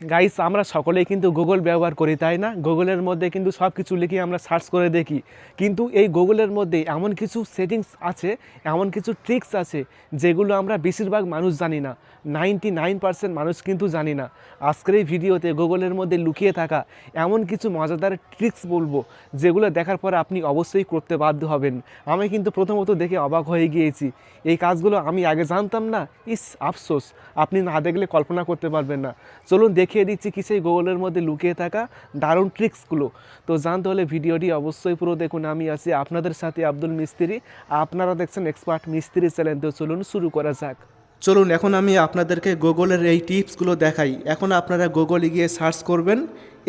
Guys আমরা সকলেই কিন্তু গুগল ব্যবহার করি, তাই না? গুগলের মধ্যে কিন্তু সব কিছু লিখে আমরা সার্চ করে দেখি। কিন্তু এই গুগলের মধ্যে এমন কিছু সেটিংস আছে, এমন কিছু ট্রিক্স আছে, যেগুলো আমরা বেশিরভাগ মানুষ জানি না। নাইনটি নাইন পার্সেন্ট মানুষ কিন্তু জানি না। আজকের এই ভিডিওতে গুগলের মধ্যে লুকিয়ে থাকা এমন কিছু মজাদার ট্রিক্স বলব, যেগুলো দেখার পর আপনি অবশ্যই করতে বাধ্য হবেন। আমি কিন্তু প্রথমত দেখে অবাক হয়ে গিয়েছি। এই কাজগুলো আমি আগে জানতাম না? ইস, আফসোস। আপনি না দেখলে কল্পনা করতে পারবেন না। চলুন দেখিয়ে দিচ্ছি কি সেই গুগলের মধ্যে লুকিয়ে থাকা দারুণ ট্রিক্সগুলো। তো জানতে হলে ভিডিওটি অবশ্যই পুরো দেখুন, আমি আছি আপনাদের সাথে আব্দুল মিস্ত্রি। আপনারা দেখছেন এক্সপার্ট মিস্ত্রি চ্যানেল তো চলুন শুরু করা যাক। চলুন, এখন আমি আপনাদেরকে গুগলের এই টিপসগুলো দেখাই। এখন আপনারা গুগলে গিয়ে সার্চ করবেন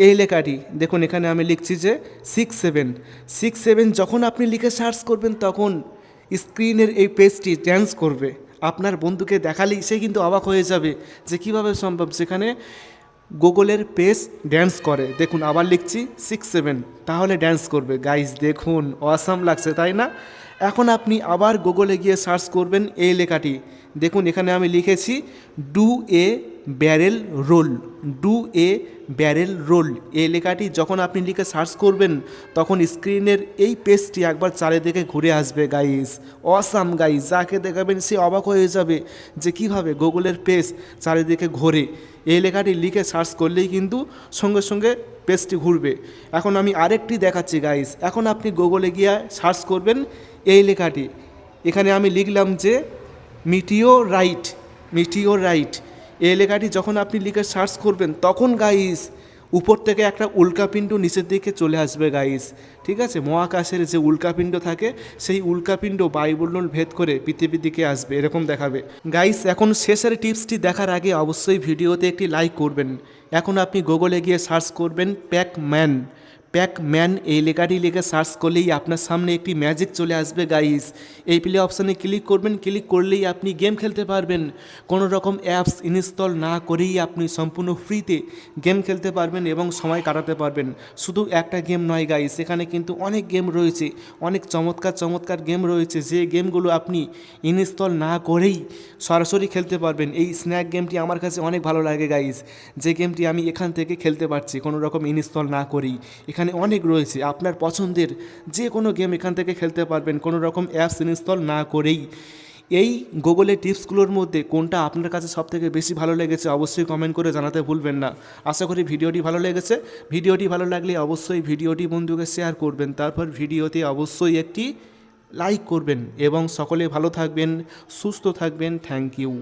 এই লেখাটি। দেখুন, এখানে আমি লিখছি যে সিক্স সেভেন সিক্স সেভেন যখন আপনি লিখে সার্চ করবেন, তখন স্ক্রিনের এই পেজটি ড্যান্স করবে। আপনার বন্ধুকে দেখালেই সে কিন্তু অবাক হয়ে যাবে যে কীভাবে সম্ভব? যেখানে গুগলের পেজ ড্যান্স করে। দেখুন, আবার লিখছি সিক্স সেভেন তাহলে ড্যান্স করবে। গাইজ দেখুন অসাম লাগছে, তাই না? এখন আপনি আবার গুগলে গিয়ে সার্চ করবেন এই লেখাটি। দেখুন, এখানে আমি লিখেছি do a barrel roll do a barrel roll এই লেখাটি যখন আপনি লিখে সার্চ করবেন, তখন স্ক্রিনের এই পেজটি একবার চারিদিকে ঘুরে আসবে গাইজ অসাম গাইজ যাকে দেখাবেন, সে অবাক হয়ে যাবে যে কীভাবে গুগলের পেজ চারিদিকে ঘোরে। এই লেখাটি লিখে সার্চ করলেই কিন্তু সঙ্গে সঙ্গে পেজটি ঘুরবে। এখন আমি আরেকটি দেখাচ্ছি গাইজ এখন আপনি গুগলে গিয়ে সার্চ করবেন এই লেখাটি। এখানে আমি লিখলাম যে মিটিও রাইট মিটিও রাইট এই লেখাটি যখন আপনি লিখে সার্চ করবেন, তখন গাইস উপর থেকে একটা উল্কাপিণ্ড নিচের দিকে চলে আসবে গাইস ঠিক আছে? মহাকাশের যে উল্কাপিণ্ড থাকে, সেই উল্কাপিণ্ড বায়ুমণ্ডল ভেদ করে পৃথিবীর দিকে আসবে, এরকম দেখাবে। গাইস এখন শেষের টিপসটি দেখার আগে অবশ্যই ভিডিওতে একটি লাইক করবেন। এখন আপনি গুগলে গিয়ে সার্চ করবেন প্যাক ম্যান প্যাক ম্যান এই লেখাটি লিখে সার্চ করলেই আপনার সামনে একটি ম্যাজিক চলে আসবে গাইস এই প্লে অপশানে ক্লিক করবেন ক্লিক করলেই আপনি গেম খেলতে পারবেন। কোনো রকম অ্যাপস ইনস্টল না করেই আপনি সম্পূর্ণ ফ্রিতে গেম খেলতে পারবেন এবং সময় কাটাতে পারবেন। শুধু একটা গেম নয় গাইস এখানে কিন্তু অনেক গেম রয়েছে। অনেক চমৎকার চমৎকার গেম রয়েছে। যে গেমগুলো আপনি ইনস্টল না করেই সরাসরি খেলতে পারবেন, এই স্ন্যাক গেমটি আমার কাছে অনেক ভালো লাগে গাইস যে গেমটি আমি এখান থেকে খেলতে পারছি, কোনো রকম ইনস্টল না করেই। এখানে অনেক রয়েছে। আপনার পছন্দের যে কোনো গেম এখান থেকে খেলতে পারবেন, কোনো রকম অ্যাপস ইনস্টল না করেই। এই গুগলের টিপসগুলোর মধ্যে কোনটা আপনার কাছে সবথেকে বেশি ভালো লেগেছে অবশ্যই কমেন্ট করে জানাতে ভুলবেন না। আশা করি ভিডিওটি ভালো লেগেছে। ভিডিওটি ভালো লাগলে অবশ্যই ভিডিওটি বন্ধুকে শেয়ার করবেন। তারপর ভিডিওতে অবশ্যই একটি লাইক করবেন। এবং সকলে ভালো থাকবেন, সুস্থ থাকবেন। Thank you